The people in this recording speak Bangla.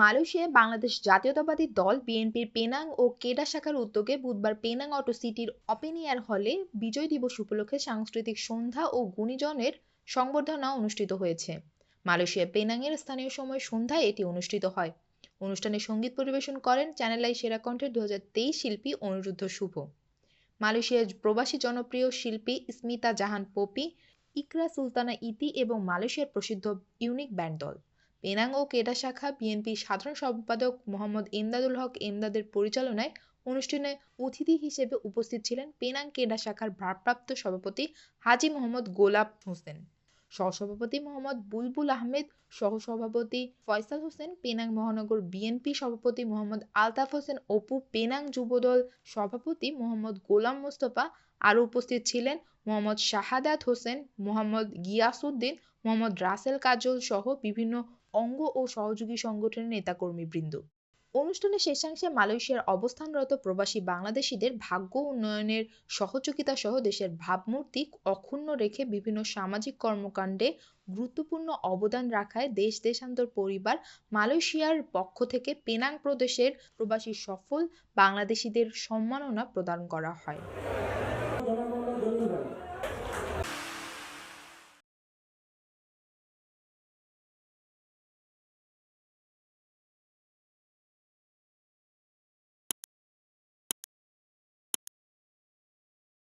মালয়েশিয়ায় বাংলাদেশ জাতীয়তাবাদী দল, বিএনপির পেনাং ও কেডা শাখার উদ্যোগে বুধবার পেনাং অটো সিটির ওপেন এয়ার হলে বিজয় দিবস উপলক্ষে সাংস্কৃতিক সন্ধ্যা ও গুণীজনের সংবর্ধনা অনুষ্ঠিত হয়েছে। মালয়েশিয়া পেনাংয়ের স্থানীয় সময় সন্ধ্যায় এটি অনুষ্ঠিত হয়। অনুষ্ঠানে সংগীত পরিবেশন করেন চ্যানেল আই সেরা কণ্ঠের দু হাজার তেইশ শিল্পী অনিরুদ্ধ শুভ। মালয়েশিয়ার প্রবাসী জনপ্রিয় শিল্পী স্মিতা জাহান পপি, ইকরা সুলতানা ইতি এবং মালয়েশিয়ার প্রসিদ্ধ ইউনিক ব্যান্ড দল। পেনাং ও কেডা শাখা বিএনপির সাধারণ সম্পাদক মোহাম্মদ এমদাদুল হক এমদাদের পরিচালনায় অনুষ্ঠানে অতিথি হিসেবে উপস্থিত ছিলেন পেনাং কেডা শাখার ভারপ্রাপ্ত সভাপতি হাজি মোহাম্মদ গোলাপ হোসেন। সহসভাপতি মোহাম্মদ বুলবুল আহমেদ, সহসভাপতি ফয়সাল হোসেন, পেনাং মহানগর বিএনপি সভাপতি মোহাম্মদ আলতাফ হোসেন অপু, পেনাং যুবদল সভাপতি মোহাম্মদ গোলাম মোস্তফা আরও উপস্থিত ছিলেন মোহাম্মদ শাহাদাত হোসেন, মোহাম্মদ গিয়াসউদ্দিন, মোহাম্মদ রাসেল কাজল সহ বিভিন্ন অঙ্গ ও সহযোগী সংগঠনের নেতাকর্মীবৃন্দ অনুষ্ঠানের শেষাংশে মালয়েশিয়ার অবস্থানরত প্রবাসী বাংলাদেশিদের ভাগ্য উন্নয়নের সহযোগিতা সহ দেশের ভাবমূর্তি অক্ষুণ্ণ রেখে বিভিন্ন সামাজিক কর্মকাণ্ডে গুরুত্বপূর্ণ অবদান রাখায় দেশ, দেশান্তর পরিবার মালয়েশিয়ার পক্ষ থেকে পেনাং প্রদেশের প্রবাসী সফল বাংলাদেশিদের সম্মাননা প্রদান করা হয়।